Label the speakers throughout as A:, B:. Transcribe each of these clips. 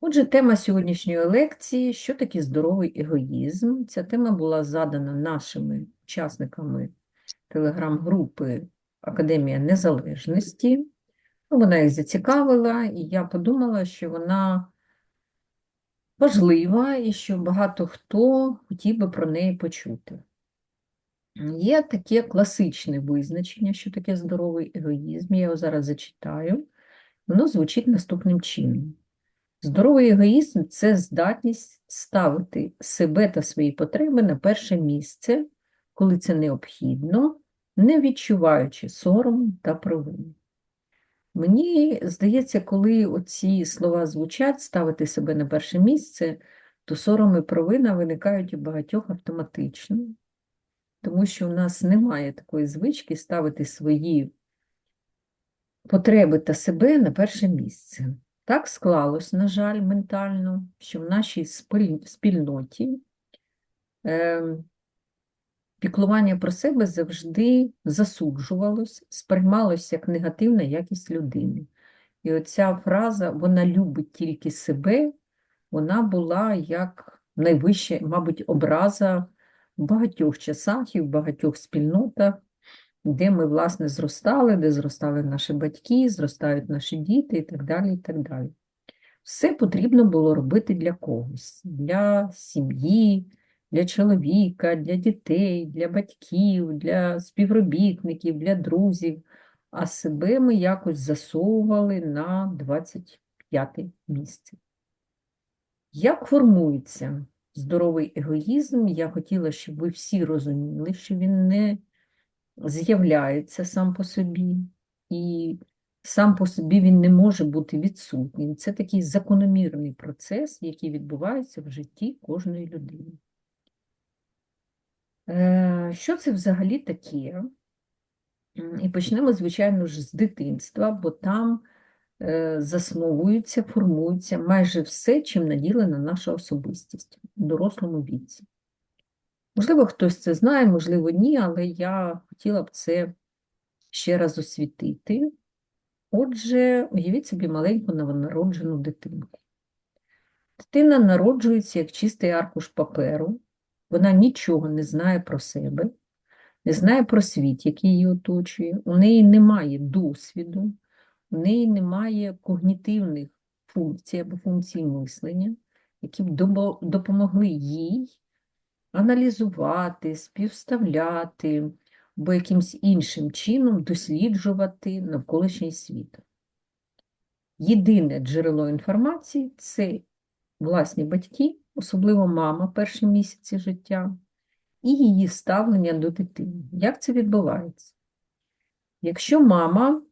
A: Отже, тема сьогоднішньої лекції що таке здоровий егоїзм. Ця тема була задана нашими учасниками телеграм-групи Академія Незалежності. Ну, Вона їх зацікавила, і я подумала, що вона важлива і що багато хто хотів би про неї почути. Є таке класичне визначення, що таке здоровий егоїзм. Я його зараз зачитаю. Воно звучить наступним чином. Здоровий егоїзм це здатність ставити себе та свої потреби на перше місце, коли це необхідно, не відчуваючи сорому та провини. Мені здається, коли оці слова звучать, ставити себе на перше місце, то сором і провина виникають у багатьох автоматично, тому що у нас немає такої звички ставити свої потреби та себе на перше місце. Так склалось, на жаль, ментально, що в нашій спільноті е, піклування про себе завжди засуджувалось, сприймалось як негативна якість людини. І оця фраза вона любить тільки себе, вона була як найвища, мабуть, образа в багатьох часах і в багатьох спільнотах, де ми, власне, зростали, де зростали наші батьки, зростають наші діти і так далі. і так далі. Все потрібно було робити для когось, для сім'ї, для чоловіка, для дітей, для батьків, для співробітників, для друзів, а себе ми якось засовували на 25 місце. Як формується здоровий егоїзм? Я хотіла, щоб ви всі розуміли, що він не з'являється сам по собі, і сам по собі він не може бути відсутнім. Це такий закономірний процес, який відбувається в житті кожної людини. Е, Що це взагалі таке? І почнемо, звичайно ж, з дитинства, бо там е, засновується, формується майже все, чим наділена наша особистість в дорослому віці. Можливо, хтось це знає, можливо, ні, але я хотіла б це ще раз освітити. Отже, уявіть собі маленьку новонароджену дитинку. Дитина народжується як чистий аркуш паперу, вона нічого не знає про себе, не знає про світ, який її оточує, у неї немає досвіду, у неї немає когнітивних функцій або функцій мислення, які б допомогли їй аналізувати, співставляти або якимось іншим чином досліджувати навколишній світ. Єдине джерело інформації це власні батьки, особливо мама перші місяці життя, і її ставлення до дитини. Як це відбувається? Якщо мама,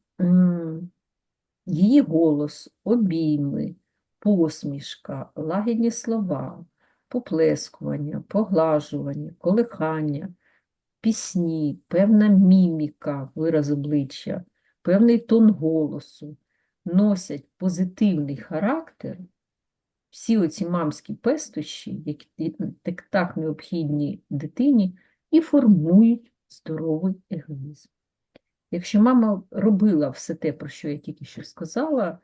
A: її голос, обійми, посмішка, лагідні слова, поплескування, поглажування, колихання, пісні, певна міміка, вираз обличчя, певний тон голосу носять позитивний характер, всі оці мамські пестощі, які так, так необхідні дитині, і формують здоровий егоїзм. Якщо мама робила все те, про що я тільки що сказала,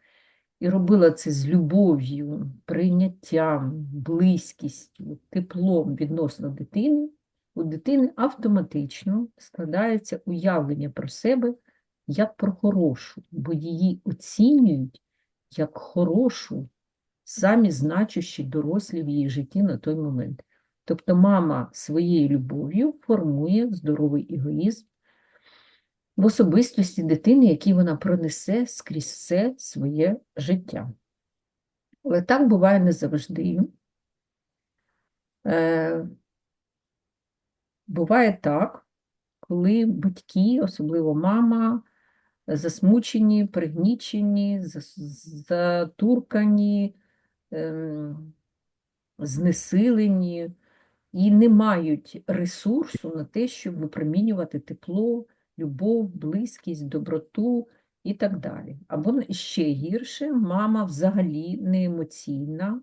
A: і робила це з любов'ю, прийняттям, близькістю, теплом відносно дитини, у дитини автоматично складається уявлення про себе як про хорошу, бо її оцінюють як хорошу, самі значущі дорослі в її житті на той момент. Тобто мама своєю любов'ю формує здоровий егоїзм в особистості дитини, який вона пронесе скрізь все своє життя. Але так буває не завжди. Е, Буває так, коли батьки, особливо мама, засмучені, пригнічені, затуркані, ем, знесилені і не мають ресурсу на те, щоб випромінювати тепло, любов, близькість, доброту і так далі. Або ще гірше, мама взагалі не емоційна,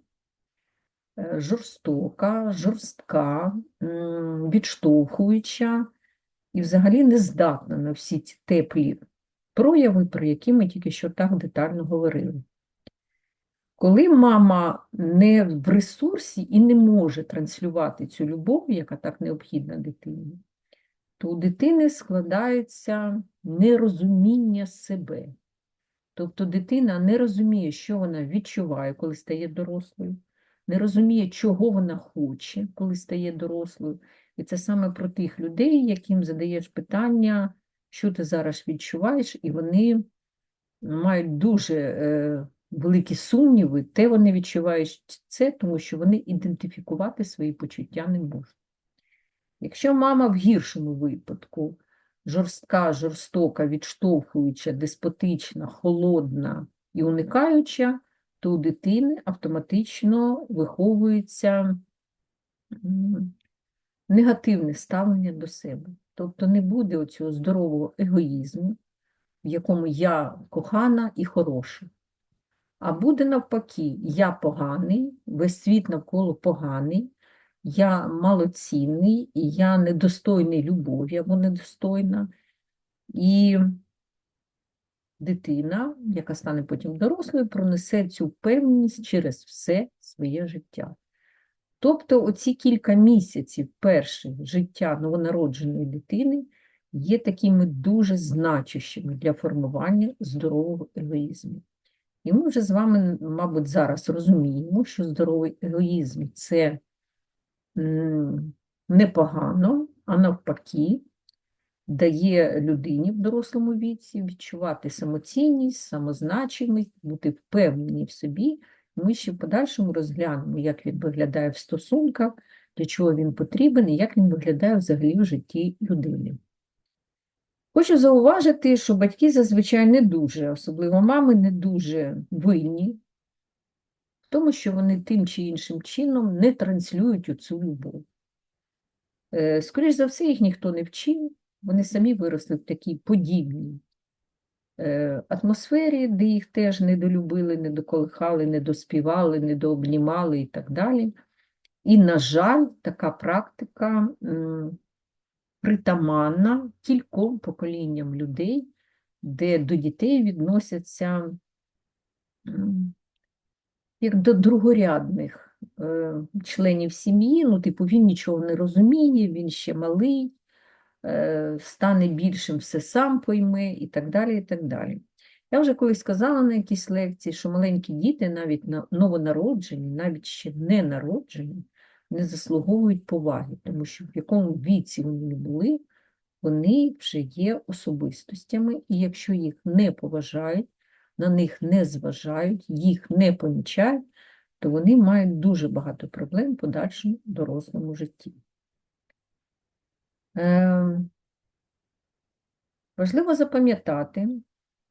A: е, жорстока, жорстка, відштовхуюча і взагалі не здатна на всі ці теплі прояви, про які ми тільки що так детально говорили. Коли мама не в ресурсі і не може транслювати цю любов, яка так необхідна дитині, то у дитини складається нерозуміння себе. Тобто дитина не розуміє, що вона відчуває, коли стає дорослою, не розуміє, чого вона хоче, коли стає дорослою. І це саме про тих людей, яким задаєш питання, що ти зараз відчуваєш, і вони мають дуже е, великі сумніви, те вони відчувають це, тому що вони ідентифікувати свої почуття не можуть. Якщо мама в гіршому випадку жорстка, жорстока, відштовхуюча, деспотична, холодна і уникаюча, то у дитини автоматично виховується негативне ставлення до себе. Тобто не буде оцього здорового егоїзму, в якому я кохана і хороша. А буде навпаки, я поганий, весь світ навколо поганий, я малоцінний, і я недостойний любові або недостойна. І дитина, яка стане потім дорослою, пронесе цю впевненість через все своє життя. Тобто оці кілька місяців перших життя новонародженої дитини є такими дуже значущими для формування здорового егоїзму. І ми вже з вами, мабуть, зараз розуміємо, що здоровий егоїзм це непогано, а навпаки, дає людині в дорослому віці відчувати самоцінність, самозначимість, бути впевнені в собі. Ми ще в подальшому розглянемо, як він виглядає в стосунках, для чого він потрібен і як він виглядає взагалі в житті людини. Хочу зауважити, що батьки зазвичай не дуже, особливо мами, не дуже винні тому, що вони тим чи іншим чином не транслюють оцю любов. Е, Скоріш за все, їх ніхто не вчив, вони самі виросли в такій подібній е, атмосфері, де їх теж недолюбили, недоколихали, недоспівали, недообнімали і так далі. І, на жаль, така практика притаманна кільком поколінням людей, де до дітей відносяться як до другорядних е, членів сім'ї, ну, типу, він нічого не розуміє, він ще малий, е, стане більшим, все сам пойме і так далі. і так далі. Я вже колись сказала на якійсь лекції, що маленькі діти, навіть на- новонароджені, навіть ще не народжені, не заслуговують поваги, тому що в якому віці вони були, вони вже є особистостями, і якщо їх не поважають, на них не зважають, їх не помічають, то вони мають дуже багато проблем в подальшому дорослому житті. Ем, Важливо запам'ятати,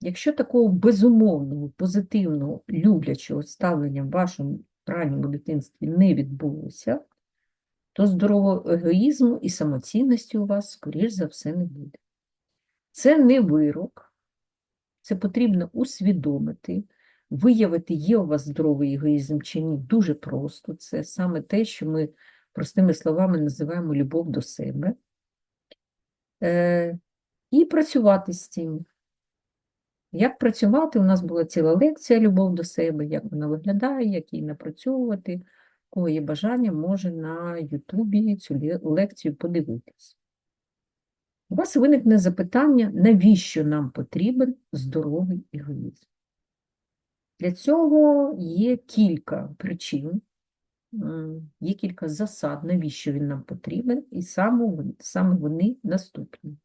A: якщо такого безумовного, позитивного, люблячого ставлення в вашому ранньому дитинстві не відбулося, то здорового егоїзму і самоцінності у вас, скоріш за все, не буде. Це не вирок, це потрібно усвідомити, виявити, є у вас здоровий егоїзм чи ні, дуже просто. Це саме те, що ми простими словами називаємо любов до себе. Е, і працювати з цим. Як працювати? У нас була ціла лекція Любов до себе, як вона виглядає, як її напрацьовувати. Кого є бажання, може на Ютубі цю лекцію подивитись. У вас виникне запитання, навіщо нам потрібен здоровий егоїзм? Для цього є кілька причин, є кілька засад, навіщо він нам потрібен, і саме вони наступні.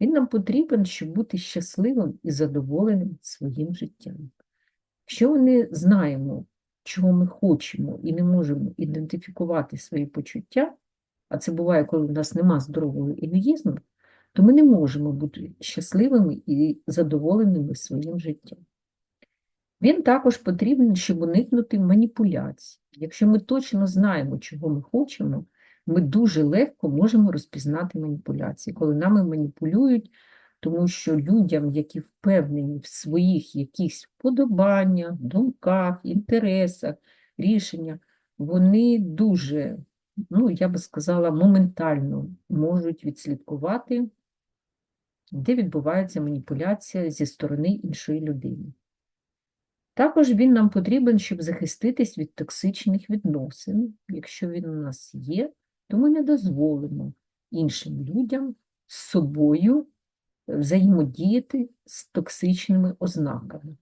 A: Він нам потрібен, щоб бути щасливим і задоволеним своїм життям. Якщо ми не знаємо, чого ми хочемо, і не можемо ідентифікувати свої почуття, а це буває, коли у нас нема здорового егоїзму, то ми не можемо бути щасливими і задоволеними своїм життям. Він також потрібен, щоб уникнути маніпуляцій. Якщо ми точно знаємо, чого ми хочемо, ми дуже легко можемо розпізнати маніпуляції, коли нами маніпулюють, тому що людям, які впевнені в своїх якихось вподобаннях, думках, інтересах, рішеннях, вони дуже, ну, я би сказала, моментально можуть відслідкувати, де відбувається маніпуляція зі сторони іншої людини. Також він нам потрібен, щоб захиститись від токсичних відносин. Якщо він у нас є, то ми не дозволимо іншим людям з собою взаємодіяти з токсичними ознаками.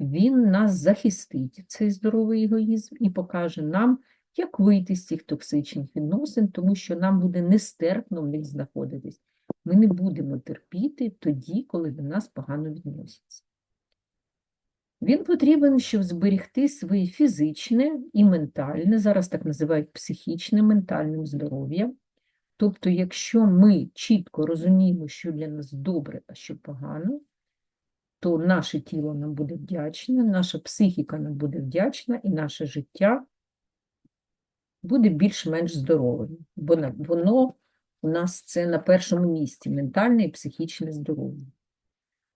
A: Він нас захистить, цей здоровий егоїзм, і покаже нам, як вийти з цих токсичних відносин, тому що нам буде нестерпно в них знаходитись. Ми не будемо терпіти тоді, коли до нас погано відносяться. Він потрібен, щоб зберегти своє фізичне і ментальне, зараз так називають психічне, ментальним здоров'я. Тобто, якщо ми чітко розуміємо, що для нас добре, а що погано, то наше тіло нам буде вдячне, наша психіка нам буде вдячна, і наше життя буде більш-менш здоровим, бо воно у нас це на першому місці ментальне і психічне здоров'я.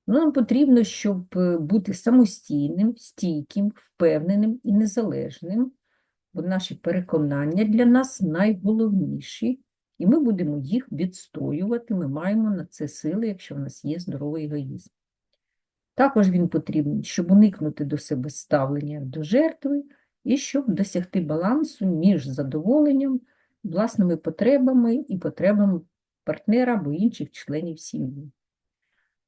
A: Ну, Нам потрібно, щоб е, бути самостійним, стійким, впевненим і незалежним, бо наші переконання для нас найголовніші, і ми будемо їх відстоювати. Ми маємо на це сили, якщо в нас є здоровий егоїзм. Також він потрібен, щоб уникнути до себе ставлення до жертви і щоб досягти балансу між задоволенням, власними потребами і потребами партнера або інших членів сім'ї.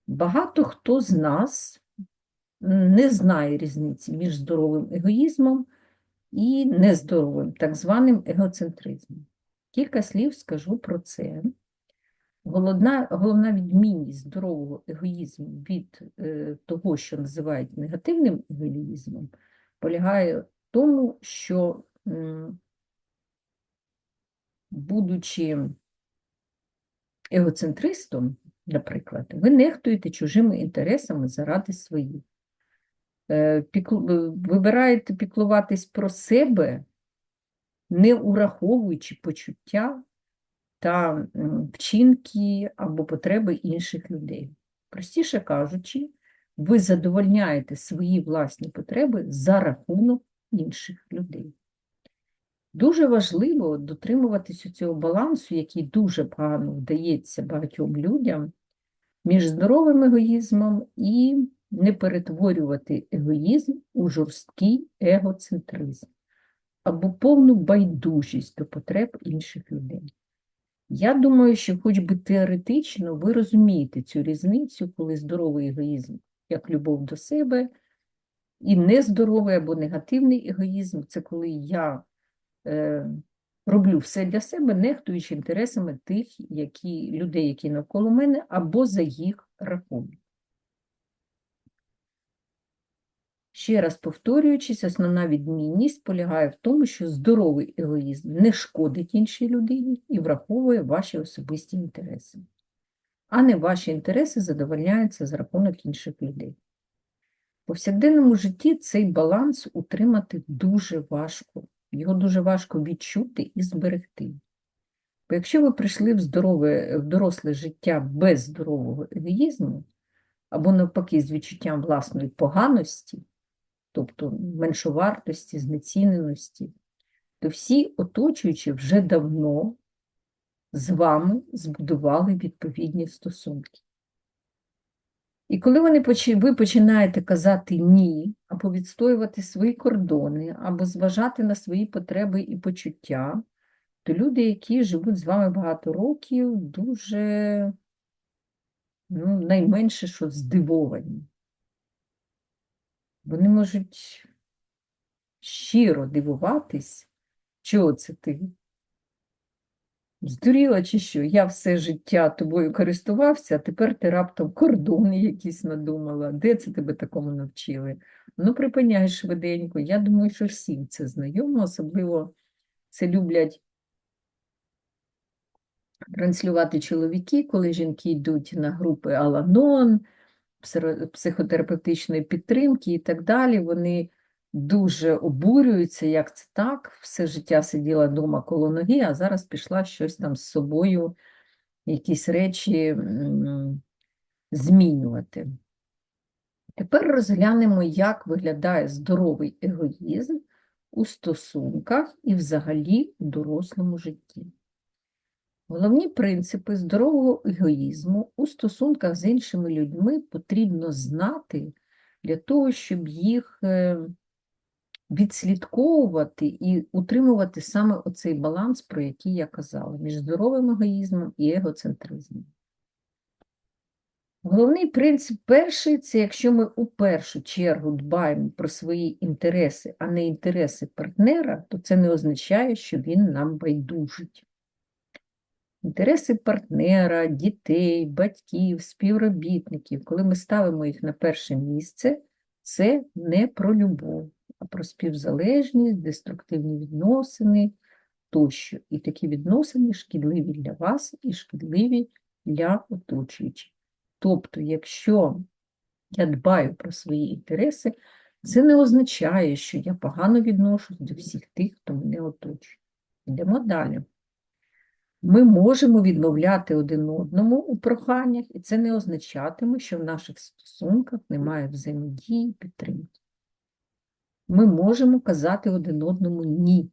A: Багато хто з нас не знає різниці між здоровим егоїзмом і нездоровим, так званим егоцентризмом. Кілька слів скажу про це. Головна, головна відмінність здорового егоїзму від е, того, що називають негативним егоїзмом, полягає в тому, що, будучи егоцентристом, наприклад, ви нехтуєте чужими інтересами заради своїх. Е, ви- Вибираєте піклуватись про себе, не ураховуючи почуття та вчинки або потреби інших людей. Простіше кажучи, ви задовольняєте свої власні потреби за рахунок інших людей. Дуже важливо дотримуватися цього балансу, який дуже погано вдається багатьом людям між здоровим егоїзмом і не перетворювати егоїзм у жорсткий егоцентризм або повну байдужість до потреб інших людей. Я думаю, що хоч би теоретично ви розумієте цю різницю, коли здоровий егоїзм як любов до себе, і нездоровий або негативний егоїзм це коли я роблю все для себе, нехтуючи інтересами тих які, людей, які навколо мене, або за їх рахунок. Ще раз повторюючись, основна відмінність полягає в тому, що здоровий егоїзм не шкодить іншій людині і враховує ваші особисті інтереси, а не ваші інтереси задовольняються за рахунок інших людей. В повсякденному житті цей баланс утримати дуже важко, його дуже важко відчути і зберегти. Бо якщо ви прийшли в, здорове, в доросле життя без здорового егоїзму, або навпаки з відчуттям власної поганості, тобто меншовартості, знеціненості, то всі оточуючі вже давно з вами збудували відповідні стосунки. І коли вони, ви починаєте казати ні, або відстоювати свої кордони, або зважати на свої потреби і почуття, то люди, які живуть з вами багато років, дуже ну, найменше що здивовані. Вони можуть щиро дивуватись, чого це ти? Здуріла чи що? Я все життя тобою користувався, а тепер ти раптом кордони якісь надумала. Де це тебе такому навчили? Ну, припиняй швиденько. Я думаю, що всім це знайомо, особливо це люблять транслювати чоловіки, коли жінки йдуть на групи Аланон, психотерапевтичної підтримки і так далі. Вони дуже обурюються, як це так, все життя сиділа вдома коло ноги, а зараз пішла щось там з собою, якісь речі змінювати. Тепер розглянемо, як виглядає здоровий егоїзм у стосунках і взагалі у дорослому житті. Головні принципи здорового егоїзму у стосунках з іншими людьми потрібно знати для того, щоб їх е, відслідковувати і утримувати саме оцей баланс, про який я казала, між здоровим егоїзмом і егоцентризмом. Головний принцип перший це якщо ми у першу чергу дбаємо про свої інтереси, а не інтереси партнера, то це не означає, що він нам байдужить. Інтереси партнера, дітей, батьків, співробітників, коли ми ставимо їх на перше місце, це не про любов, про співзалежність, деструктивні відносини тощо. І такі відносини шкідливі для вас і шкідливі для оточуючих. Тобто, якщо я дбаю про свої інтереси, це не означає, що я погано відношусь до всіх тих, хто мене оточує. Йдемо далі. Ми можемо відмовляти один одному у проханнях, і це не означатиме, що в наших стосунках немає взаємодії і підтримки. Ми можемо казати один одному ні.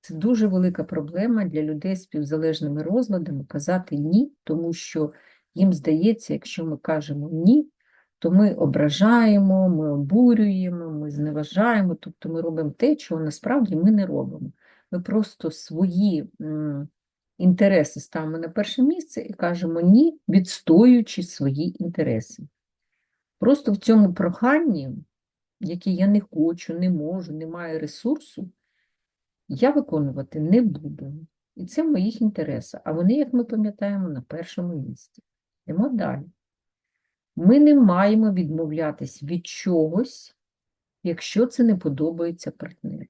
A: Це дуже велика проблема для людей з співзалежними розладами казати ні, тому що їм здається, якщо ми кажемо ні, то ми ображаємо, ми обурюємо, ми зневажаємо, тобто ми робимо те, чого насправді ми не робимо. Ми просто свої інтереси ставимо на перше місце і кажемо ні, відстоюючи свої інтереси. Просто в цьому проханні, яке я не хочу, не можу, не маю ресурсу, я виконувати не буду. І це в моїх інтересах. А вони, як ми пам'ятаємо, на першому місці. Йдемо далі. Ми не маємо відмовлятись від чогось, якщо це не подобається партнеру.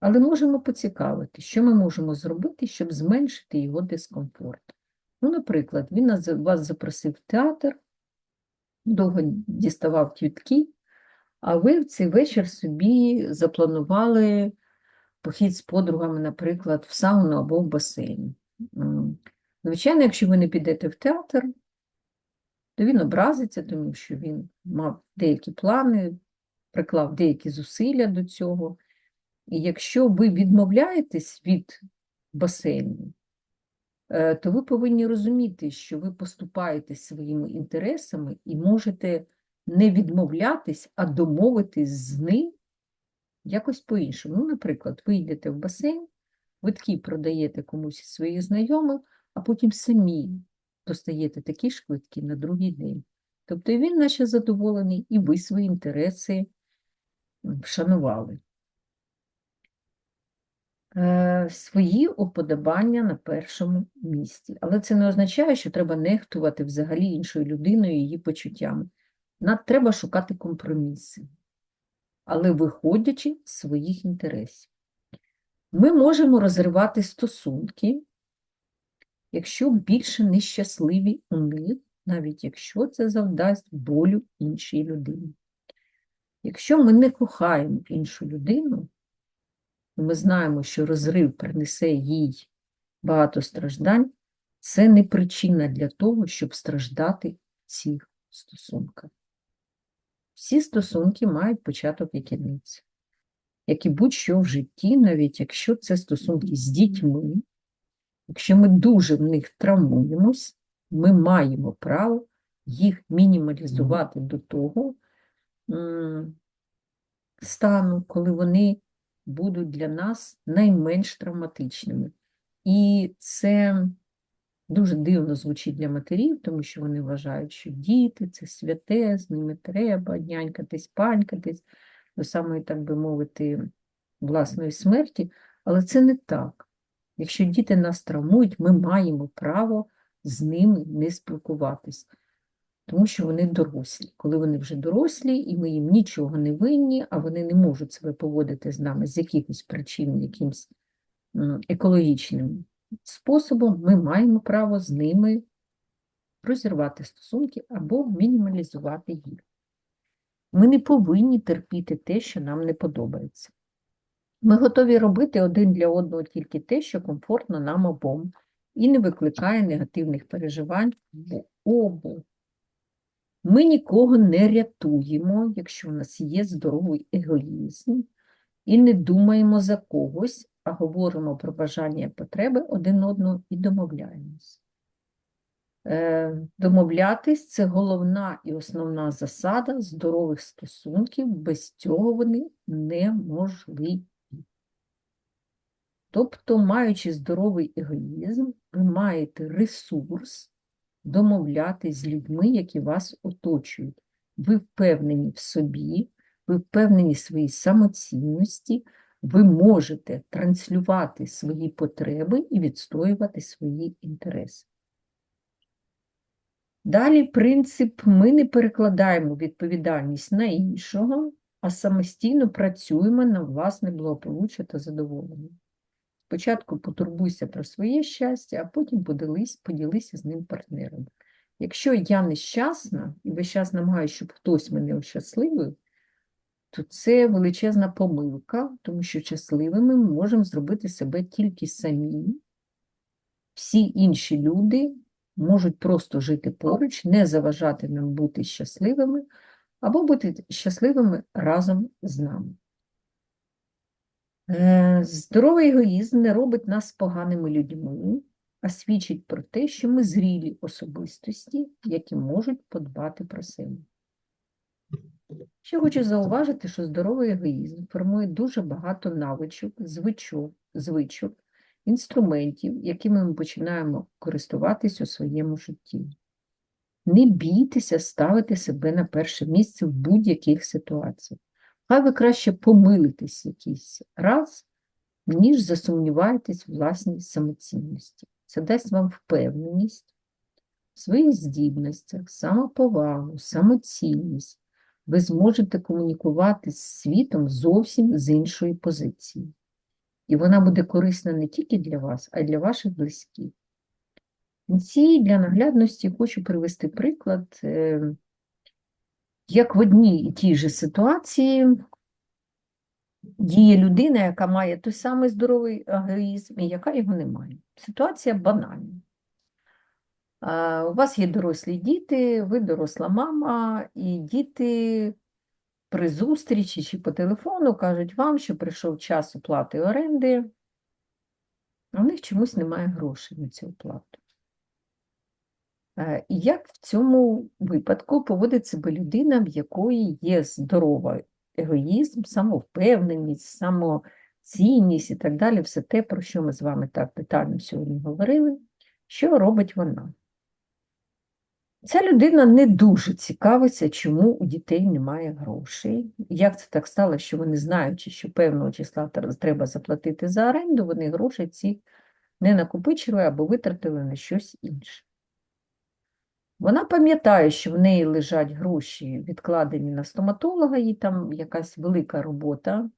A: Але можемо поцікавити, що ми можемо зробити, щоб зменшити його дискомфорт. Ну, наприклад, він вас запросив в театр, довго діставав квітки, а ви в цей вечір собі запланували похід з подругами, наприклад, в сауну або в басейн. Звичайно, якщо ви не підете в театр, то він образиться, тому що він мав деякі плани, приклав деякі зусилля до цього. І якщо ви відмовляєтесь від басейну, то ви повинні розуміти, що ви поступаєтесь своїми інтересами і можете не відмовлятись, а домовитись з ним якось по-іншому. Ну, наприклад, ви йдете в басейн, квитки продаєте комусь своїх знайомих, а потім самі достаєте такі ж квитки на другий день. Тобто він наче задоволений, і ви свої інтереси вшанували. Е, свої уподобання на першому місці. Але це не означає, що треба нехтувати взагалі іншою людиною її почуттями. Треба шукати компроміси, але виходячи з своїх інтересів. Ми можемо розривати стосунки, якщо більше нещасливі у них, навіть якщо це завдасть болю іншій людині. Якщо ми не кохаємо іншу людину, ми знаємо, що розрив принесе їй багато страждань, це не причина для того, щоб страждати в цих стосунках. Всі стосунки мають початок і кінець, як і будь-що в житті, навіть якщо це стосунки з дітьми, якщо ми дуже в них травмуємось, ми маємо право їх мінімалізувати до того стану, коли вони будуть для нас найменш травматичними. І це дуже дивно звучить для матерів, тому що вони вважають, що діти це святе, з ними треба нянькатись, панькатись, до самої, так би мовити, власної смерті. Але це не так. Якщо діти нас травмують, ми маємо право з ними не спілкуватись тому що вони дорослі. Коли вони вже дорослі, і ми їм нічого не винні, а вони не можуть себе поводити з нами з якихось причин, якимось екологічним способом, ми маємо право з ними розірвати стосунки або мінімалізувати їх. Ми не повинні терпіти те, що нам не подобається. Ми готові робити один для одного тільки те, що комфортно нам обом, і не викликає негативних переживань в обох. Ми нікого не рятуємо, якщо у нас є здоровий егоїзм, і не думаємо за когось, а говоримо про бажання і потреби один одного і домовляємось. Е, Домовлятись це головна і основна засада здорових стосунків, без цього вони неможливі. Тобто, маючи здоровий егоїзм, ви маєте ресурс домовлятись з людьми, які вас оточують. Ви впевнені в собі, ви впевнені в своїй самоцінності, ви можете транслювати свої потреби і відстоювати свої інтереси. Далі принцип ми не перекладаємо відповідальність на іншого, а самостійно працюємо на власне благополуччя та задоволення. Спочатку потурбуйся про своє щастя, а потім поділись, поділися з ним партнером. Якщо я нещасна і весь час намагаюся, щоб хтось мене ощасливив, то це величезна помилка, тому що щасливими ми можемо зробити себе тільки самі. Всі інші люди можуть просто жити поруч, не заважати нам бути щасливими або бути щасливими разом з нами. Е, здоровий егоїзм не робить нас поганими людьми, а свідчить про те, що ми зрілі особистості, які можуть подбати про себе. Ще хочу зауважити, що здоровий егоїзм формує дуже багато навичок, звичок, звичок, інструментів, якими ми починаємо користуватись у своєму житті. Не бійтеся ставити себе на перше місце в будь-яких ситуаціях. Хай ви краще помилитесь якийсь раз, ніж засумніваєтесь в власній самоцінності. Це дасть вам впевненість в своїх здібностях, самоповагу, самоцінність. Ви зможете комунікувати з світом зовсім з іншої позиції. І вона буде корисна не тільки для вас, а й для ваших близьких. Ці для наглядності хочу привести приклад. Як в одній і тій же ситуації діє людина, яка має той самий здоровий егоїзм і яка його не має. Ситуація банальна. У вас є дорослі діти, ви доросла мама, і діти при зустрічі чи по телефону кажуть вам, що прийшов час оплати оренди, а в них чомусь немає грошей на цю оплату. Е, як в цьому випадку поводить себе людина, в якої є здоровий егоїзм, самовпевненість, самоцінність і так далі, все те, про що ми з вами так детально сьогодні говорили, що робить вона? Ця людина не дуже цікавиться, чому у дітей немає грошей. Як це так стало, що вони знаючи, що певного числа треба заплатити за оренду, вони гроші ці не накопичили або витратили на щось інше. Вона пам'ятає, що в неї лежать гроші, відкладені на стоматолога, їй там якась велика робота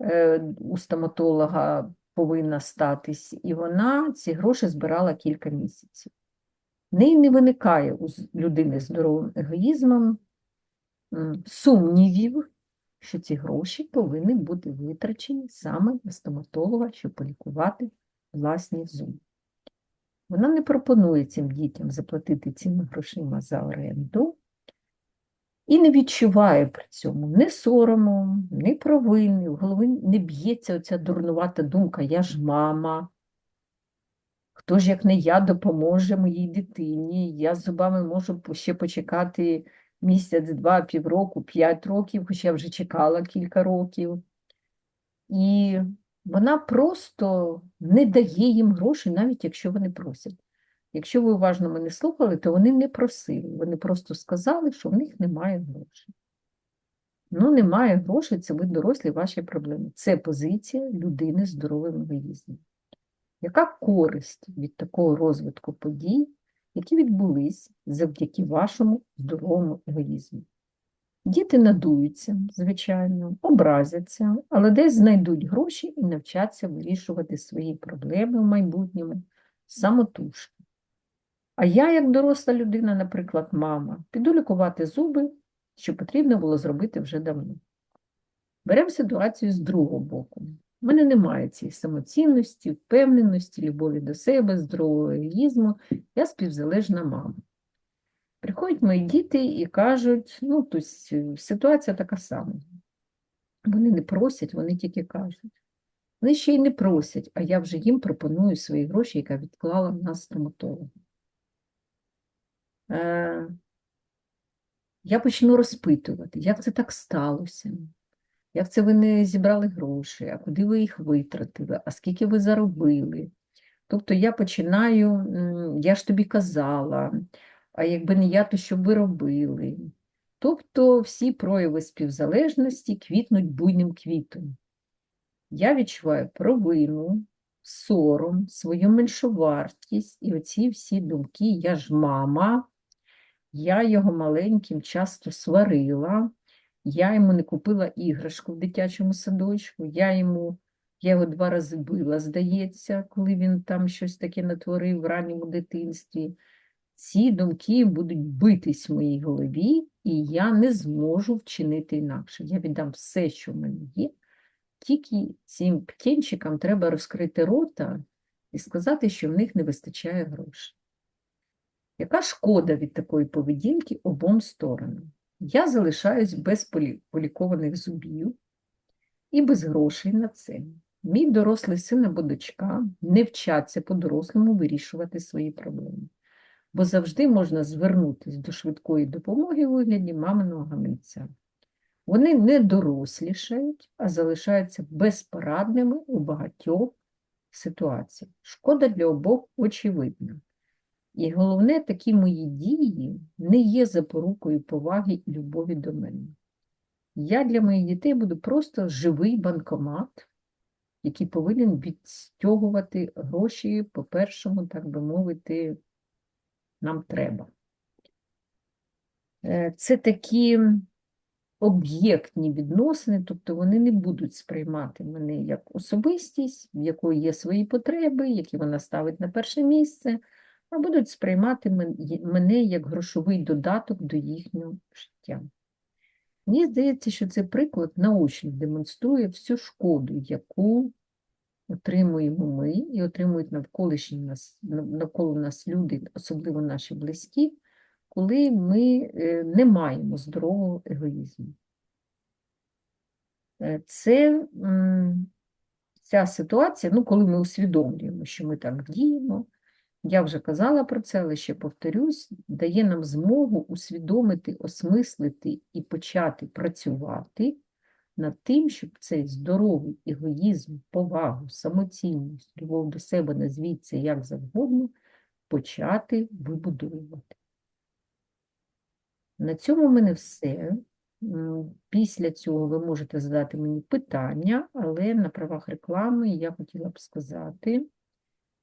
A: е, у стоматолога повинна статись, і вона ці гроші збирала кілька місяців. В неї не виникає у людини здоровим егоїзмом сумнівів, що ці гроші повинні бути витрачені саме на стоматолога, щоб полікувати власні зуби. Вона не пропонує цим дітям заплатити цими грошима за оренду і не відчуває при цьому ні сорому, ні провини, в голові не б'ється оця дурнувата думка Я ж мама. Хто ж, як не я, допоможе моїй дитині? Я з зубами можу ще почекати місяць, два, півроку, п'ять років, хоча я вже чекала кілька років. І вона просто не дає їм грошей, навіть якщо вони просять. Якщо ви уважно мене слухали, то вони не просили. Вони просто сказали, що в них немає грошей. Ну, немає грошей, це ви дорослі ваші проблеми. Це позиція людини з здоровим егоїзмом. Яка користь від такого розвитку подій, які відбулись завдяки вашому здоровому егоїзму? Діти надуються, звичайно, образяться, але десь знайдуть гроші і навчаться вирішувати свої проблеми в майбутньому самотужки. А я, як доросла людина, наприклад, мама, піду лікувати зуби, що потрібно було зробити вже давно. Беремо ситуацію з другого боку. У мене немає цієї самоцінності, впевненості, любові до себе, здорового егоїзму, я співзалежна мама. Приходять мої діти і кажуть, ну, тобто ситуація така сама. Вони не просять, вони тільки кажуть. Вони ще й не просять, а я вже їм пропоную свої гроші, яка відклала на стоматолога. Е, я почну розпитувати, як це так сталося, як це ви не зібрали гроші, а куди ви їх витратили, а скільки ви заробили. Тобто я починаю, я ж тобі казала, а якби не я, то що ви робили. Тобто всі прояви співзалежності квітнуть буйним квітом. Я відчуваю провину, сором, свою меншовартість і оці всі думки, я ж мама, я його маленьким часто сварила, я йому не купила іграшку в дитячому садочку, я йому, я його два рази била, здається, коли він там щось таке натворив в ранньому дитинстві. Ці думки будуть битись в моїй голові, і я не зможу вчинити інакше. Я віддам все, що в мене є. Тільки цим птенчикам треба розкрити рота і сказати, що в них не вистачає грошей. Яка шкода від такої поведінки обом сторонам? Я залишаюсь без полікованих зубів і без грошей на це. Мій дорослий син або дочка не вчаться по-дорослому вирішувати свої проблеми, бо завжди можна звернутися до швидкої допомоги у вигляді маминого гаманця. Вони не дорослішають, а залишаються безпорадними у багатьох ситуаціях. Шкода для обох очевидна. І головне, такі мої дії не є запорукою поваги і любові до мене. Я для моїх дітей буду просто живий банкомат, який повинен відстягувати гроші по першому, так би мовити, нам треба. Е, Це такі об'єктні відносини, тобто вони не будуть сприймати мене як особистість, в якої є свої потреби, які вона ставить на перше місце, а будуть сприймати мене як грошовий додаток до їхнього життя. Мені здається, що цей приклад наочно демонструє всю шкоду, яку отримуємо ми і отримують навколишні нас, навколо нас люди, особливо наші близькі, коли ми е, не маємо здорового егоїзму. Е, Це ця ситуація, ну, коли ми усвідомлюємо, що ми так діємо, я вже казала про це, але ще повторюсь, дає нам змогу усвідомити, осмислити і почати працювати над тим, щоб цей здоровий егоїзм, повагу, самоцінність, любов до себе, назвіть це як завгодно, почати вибудовувати. На цьому в мене все. Після цього ви можете задати мені питання, але на правах реклами я хотіла б сказати,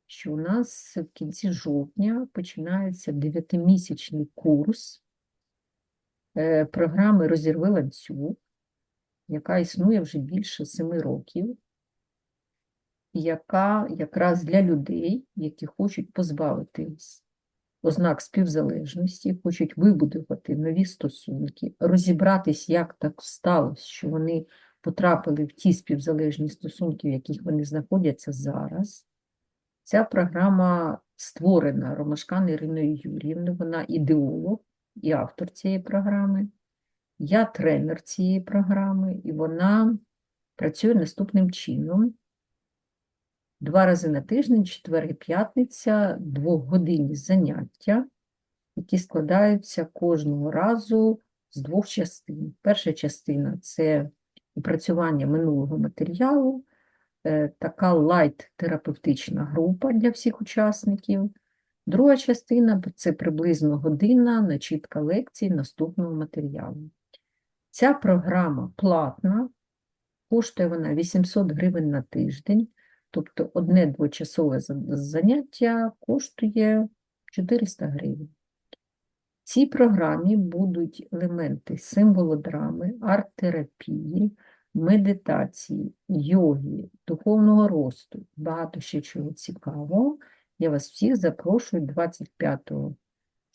A: що у нас в кінці жовтня починається дев'ятимісячний курс е, програми Розірви ланцюг, яка існує вже більше семи років, яка якраз для людей, які хочуть позбавитись ознак співзалежності, хочуть вибудувати нові стосунки, розібратись, як так сталося, що вони потрапили в ті співзалежні стосунки, в яких вони знаходяться зараз. Ця програма створена Ромашкан Іриною Юріївною, вона ідеолог і автор цієї програми. Я тренер цієї програми, і вона працює наступним чином. Два рази на тиждень, четвер і п'ятниця, двохгодинні заняття, які складаються кожного разу з двох частин. Перша частина це опрацювання минулого матеріалу, е, така лайт-терапевтична група для всіх учасників. Друга частина це приблизно година начітка лекцій наступного матеріалу. Ця програма платна, коштує вона 800 гривень на тиждень, тобто одне двочасове заняття коштує 400 гривень. В цій програмі будуть елементи символодрами, арт-терапії, медитації, йоги, духовного росту, багато ще чого цікавого. Я вас всіх запрошую 25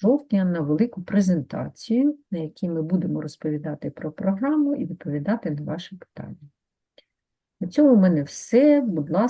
A: жовтня на велику презентацію, на якій ми будемо розповідати про програму і відповідати на ваші питання. На цьому в мене все. Будь ласка.